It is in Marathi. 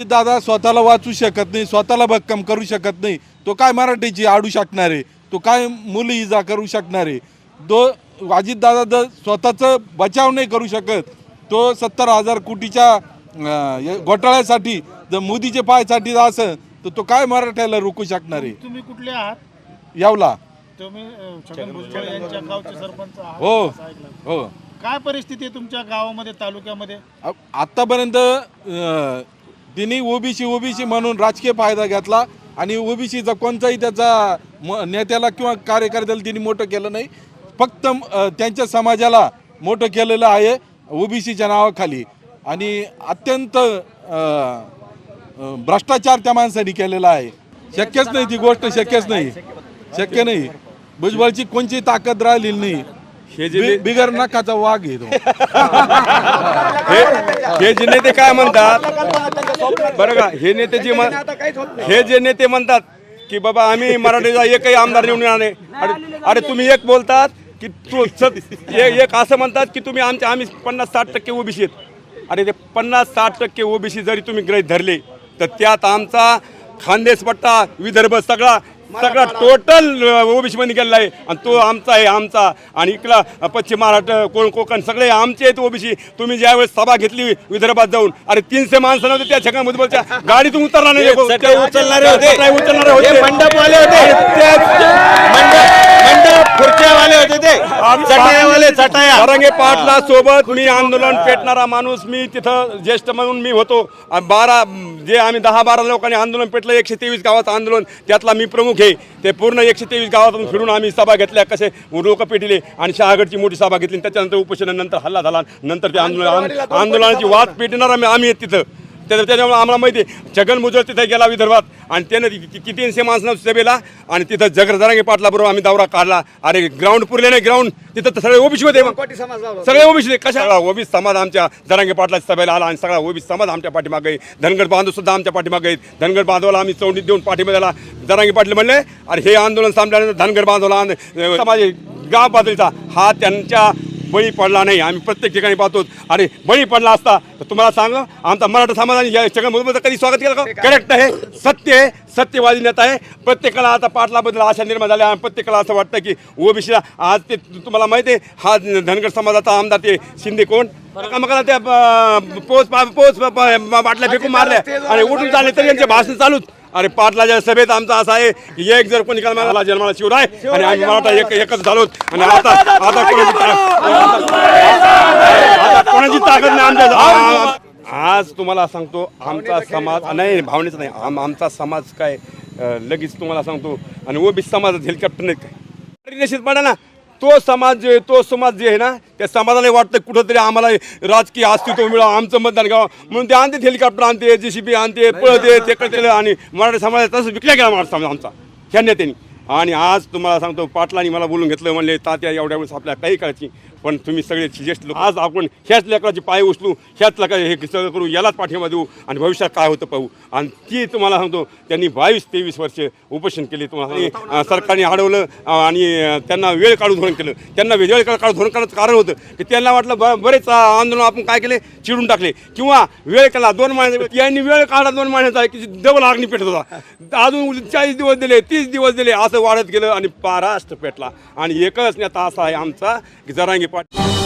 दादा स्वतःला वाचू शकत नाही स्वतःला भक्कम करू शकत नाही. तो काय मराठीची आडू शकणार आहे? तो काय मुली इजा करू शकणार आहे? दो अजितदादा द स्वतःचं बचाव नाही करू शकत. तो सत्तर हजार कोटीच्या घोटाळ्यासाठी जर मोदीचे पायसाठी असं तर तो काय मराठ्याला रोखू शकणार आहे? तुम्ही कुठले आहात? यावला. हो. हो. काय परिस्थिती आहे तुमच्या गावामध्ये तालुक्यामध्ये? आ- आत्तापर्यंत तिने ओबीसी ओबीसी म्हणून राजकीय फायदा घेतला आणि ओबीसीचा कोणताही त्याचा म- नेत्याला किंवा कार्यकर्त्याला तिने मोठं केलं नाही. फक्त त्यांच्या समाजाला मोठं केलेलं आहे ओबीसीच्या नावाखाली. आणि अत्यंत भ्रष्टाचार त्या माणसाने केलेला आहे. शक्यच नाही ती गोष्ट शक्यच नाही. शक्य नाही. भुजबळची कोणची ताकद राहिलेली नाही. हे जे बि- बिगर नकाचा वाघ आहे तो. हे हे जे नेते काय म्हणतात? बरं का हे नेते जे म्हण- हे जे नेते म्हणतात की बाबा आम्ही मराठीचा एकही आमदार निवडून येणार नाही. अरे अरे तुम्ही एक बोलतात की तू स- ए- एक असं म्हणतात की तुम्ही आमच्या आम्ही पन्नास साठ टक्के ओबीसी आहेत. अरे ते पन्नास साठ टक्के ओबीसी जरी तुम्ही गृहीत धरले तर त्यात आमचा खानदेश पट्टा विदर्भ सगळा सगळा टोटल ओबीसी मध्ये गेलेला आहे. आणि तो आमचा आहे आमचा. आणि इकडला पश्चिम महाराष्ट्र कोण कोकण सगळे आमचे आहेत ओबीसी. तुम्ही ज्यावेळेस सभा घेतली विदर्भात जाऊन अरे तीनशे माणसं नव्हते त्या छगन भुजबळच्या. गाडीतून उतरला नाही उचलणारे होते. उचलणारे होते. ते मंडपवाले होते. आणि खुर्च्यावाले होते ते. पाटला सोबत मी आंदोलन पेटणारा माणूस मी तिथं ज्येष्ठ म्हणून मी होतो. बारा जे आम्ही दहा बारा लोकांनी आंदोलन पेटलं एकशे तेवीस गावाचं आंदोलन त्यातला मी प्रमुख आहे. ते पूर्ण एकशे तेवीस गावातून फिरून आम्ही सभा घेतल्या कसे लोक पेटले आणि शहागडची मोठी सभा घेतली त्याच्यानंतर उपोषणानंतर हल्ला झाला नंतर ते आंदोलन आंदोलनाची वाद पेटणारा आम्ही आम्ही आहेत तिथं. त्या त्याच्यामुळे आम्हाला माहिती आहे छगन भुजबळ तिथे गेला विदर्भात आणि त्यानं किती तीनशे माणसं सभेला आणि तिथं जगर जरांगे पाटला बरोबर आम्ही दौरा काढला. अरे ग्राउंड पुरले नाही ग्राउंड तिथं तर सगळे ओबीसी होते. सगळे ओबीसी कशा ओबीसी समाज आमच्या जरांगे पाटला सभेला आला आणि सगळा ओबीसी समाज आमच्या पाठीमागे आहे. धनगर बांधव सुद्धा आमच्या पाठीमागे आहेत. धनगर बांधवाला आम्ही चौंडीत देऊन पाठिंबा दिला जरांगे पाटील म्हणले अरे हे आंदोलन संपल्यानंतर धनगर बांधवला समाज गाव पातळीचा हा त्यांच्या बळी पडला नाही. आम्ही प्रत्येक ठिकाणी पाहतो. अरे बळी पडला असता. तर तुम्हाला सांग आमचा मराठा समाजाने या भुजबळचं कधी स्वागत केलं का? करेक्ट आहे. सत्य आहे. सत्यवादी नेता आहे. प्रत्येकाला आता पाटलाबद्दल आशा निर्माण झाल्या आणि प्रत्येकाला असं वाटतं की ओबीसीला आज ते तुम्हाला माहिती आहे हा धनगर समाजाचा आमदार ते शिंदे कोण? मग त्या पोच पोच बाटल्या फेकून मारल्या. आणि उठून चालले तरी यांचे भाषण चालूच. अरे पाटलाच्या सभेत आमचा असा आहे की एक जर कोणी काल मला जन्माला शिवराय आणि आम्ही मराठा एक एकच झालोत आणि आता आता कोणाची आता कोणाची ताकद नाही आमच्या आज तुम्हाला सांगतो आमचा समाज नाही भावनेचा नाही. आम आमचा समाज काय लगेच तुम्हाला सांगतो आणि ओबीसी समाजात हेलिकॉप्टर नाही काय. निश्चित पडा ना. तो समाज जो आहे तो समाज जे आहे ना त्या समाजाला वाटतं कुठंतरी आम्हाला राजकीय अस्तित्व मिळावं आमचं मतदान घ्यावं. म्हणून ते आणते हेलिकॉप्टर आणते जे सी बी आणते पळते ते करते आणि मराठी समाज तसं विकल्या गेला मराठा समाज आमचा ह्या नेत्यांनी आणि आज तुम्हाला सांगतो पाटलांनी मला बोलून घेतलं म्हणले तात्या एवढ्या वेळेस आपल्या काही करायची पण तुम्ही सगळे ज्येष्ठ लोक आज आपण ह्याच लेकराचे पाय उचलू ह्याच लेकर हे सगळं करू यालाच पाठिंबा देऊ आणि भविष्यात काय होतं पाहू. आणि ती तुम्हाला सांगतो त्यांनी बावीस तेवीस वर्षे उपोषण केले तुम्हाला सरकारने अडवलं आणि त्यांना वेळ काढून धोरण केलं. त्यांना वेळ काढून धोरण करण्याचं कारण होतं की त्यांना वाटलं ब- बरेच आंदोलन आपण काय केले? चिडून टाकले. किंवा वेळ केला दोन महिन्याचा यांनी वेळ काढला दोन महिन्याचा की डबल आगणी पेटत होता. अजून चाळीस दिवस दिले तीस दिवस दिले असं वाढत गेलं आणि महाराष्ट्र पेटला. आणि एकच नेता असा आहे आमचा की जरांगी पाटील